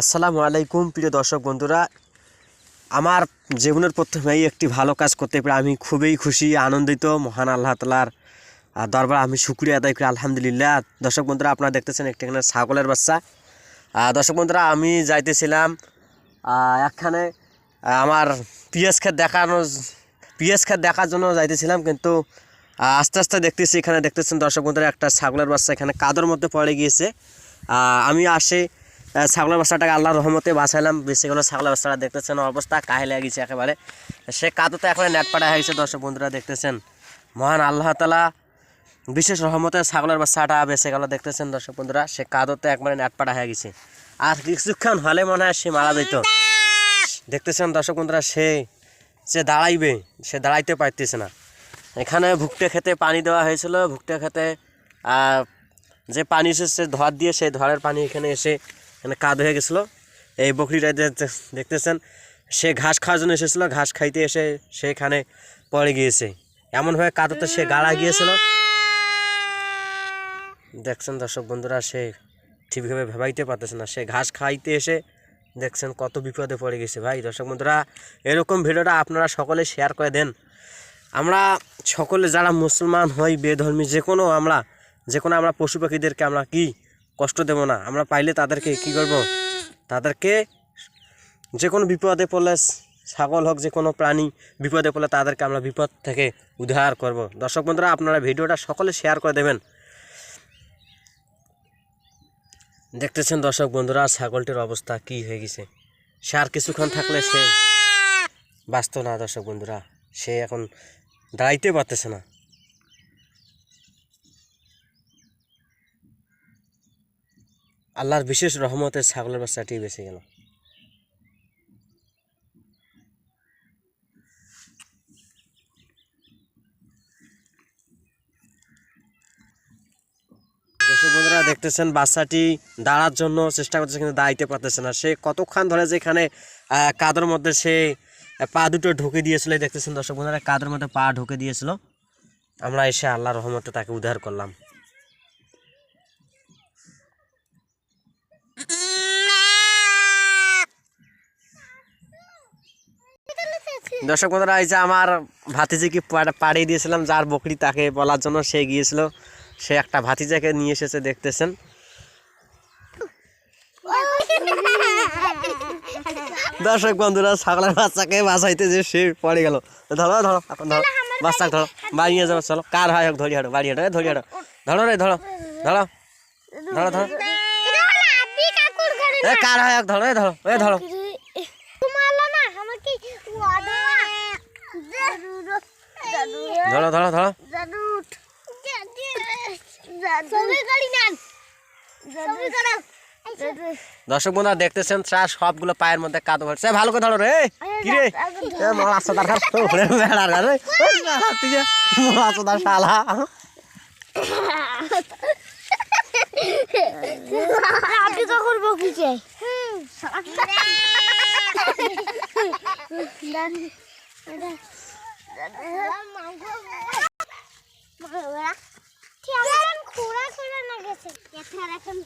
আসসালামু আলাইকুম, প্রিয় দর্শক বন্ধুরা। আমার জীবনের প্রথমেই একটি ভালো কাজ করতে পেরে আমি খুবই খুশি, আনন্দিত, মহান আল্লাহ তালার দরবার আমি শুক্রিয়া আদায় করি, আলহামদুলিল্লাহ। দর্শক বন্ধুরা, আপনারা দেখতেছেন একটি এখানে ছাগলের বাচ্চা। দর্শক বন্ধুরা, আমি যাইতেছিলাম একখানে আমার পিএস খেত দেখানো, পিএস খেত দেখার জন্য যাইতেছিলাম, কিন্তু আস্তে আস্তে দেখতেছি, এখানে দেখতেছেন দর্শক বন্ধুরা, একটা ছাগলের বাচ্চা এখানে কাদর মধ্যে পড়ে গিয়েছে। আমি আসে ছাগলের বাচ্চাটাকে আল্লাহর রহমতে বাঁচাইলাম। বেশি কোনো ছাগলের বাচ্চাটা দেখতেছেন, অবস্থা কাহে লেগে গেছে একেবারে। সে কাদতে এখন নেট পাড়া হয়েছে দর্শক বন্ধুরা দেখতেছেন। মহান আল্লাহ তালা বিশেষ রহমতে ছাগলের বাচ্চাটা বেঁচে গেল দেখতেছেন, দর্শক বন্ধুরা। সে কাদতে একবারে নেট পাড়া হয়ে গেছে। আর কিছুক্ষণ হলে মনে হয় সে মারা যেত। দেখতেছেন, দর্শক বন্ধুরা, সে সে দাঁড়াইবে, সে দাঁড়াইতে পারতেছে না। এখানে ভুকটে খেতে পানি দেওয়া হয়েছিল। ভুকটে খেতে যে পানি এসে সে ধর দিয়ে সেই ধরের পানি এখানে এসে এখানে কাদ হয়ে গেছিল। এই বকরিটা দেখতেছেন, সে ঘাস খাওয়ার জন্য এসেছিল, ঘাস খাইতে এসে সেখানে পড়ে গিয়েছে। এমনভাবে কাদতে সে গাড়া গিয়েছিল। দেখছেন দর্শক বন্ধুরা, সে ঠিকভাবে ভেবাইতে পারতেছে না। সে ঘাস খাইতে এসে দেখছেন কত বিপদে পড়ে গেছে। ভাই, দর্শক বন্ধুরা, এরকম ভিডিওটা আপনারা সকলে শেয়ার করে দেন। আমরা সকলে যারা মুসলমান হই বেধর্মী, যে কোনো আমরা, যে কোনো আমরা পশু পাখিদেরকে আমরা কি কষ্ট দেব না। আমরা পাইলে তাদেরকে কি করব? তাদেরকে যে কোনো বিপদে পড়লে, ছাগল হোক যে কোনো প্রাণী বিপদে পড়লে তাদেরকে আমরা বিপদ থেকে উদ্ধার করব। দর্শক বন্ধুরা, আপনারা ভিডিওটা সকলে শেয়ার করে দেবেন। দেখতেছেন দর্শক বন্ধুরা, ছাগলটির অবস্থা কি হয়ে গেছে? সে আর কিছুক্ষণ থাকলে সে বাঁচত না দর্শক বন্ধুরা। সে এখন দাঁড়াইতে পারতেছে না। আল্লাহর বিশেষ রহমতে ছাগলের বাচ্চাটি বেঁচে গেল বন্ধুরা, দেখতেছেন বাচ্চাটি দাঁড়ার জন্য চেষ্টা করতেছে, কিন্তু দাঁড়াইতে পারতেছে না। সে কতক্ষণ ধরে যে এখানে কাদর মধ্যে সে পা দুটো ঢুকে দিয়েছিল দেখতেছেন দর্শক বন্ধুরা কাদর মধ্যে পা ঢুকে দিয়েছিল। আমরা এসে আল্লাহর রহমতে তাকে উদ্ধার করলাম। দর্শক বন্ধুরা এই যে আমার ভাতিজিকে পাড়িয়ে দিয়েছিলাম যার বকরি তাকে বলার জন্য সে গিয়েছিল। সে একটা ভাতিজাকে নিয়ে এসেছে দেখতেছেন। দর্শক বন্ধুরা ছাগলের বাচ্চাকে বাঁচাইতে যে সে পড়ে গেল। ধরো ধরো এখন ধরো বাচ্চা ধরো বাড়ি নিয়ে যাব চলো। কার হয় হোক ধরি হাঁটো বাড়ি হাঁটো ধরি হাঁটো। ধরো রে ধরো ধরো ধরো ধরো। এ কার হয় হোক ধরো এ ধরো এ ধরো ধরো। দর্শক বন্ধুরা দেখতেছেন চা সবগুলো পায়ের মধ্যে কাদো ভরছে ভালো করে ধরো রে কি রে এ মাছ দার ঘুরে বেড়া রে মাছ দার শালা আপনি কখন বকি চাই খোরা খোরা না গেছে এখন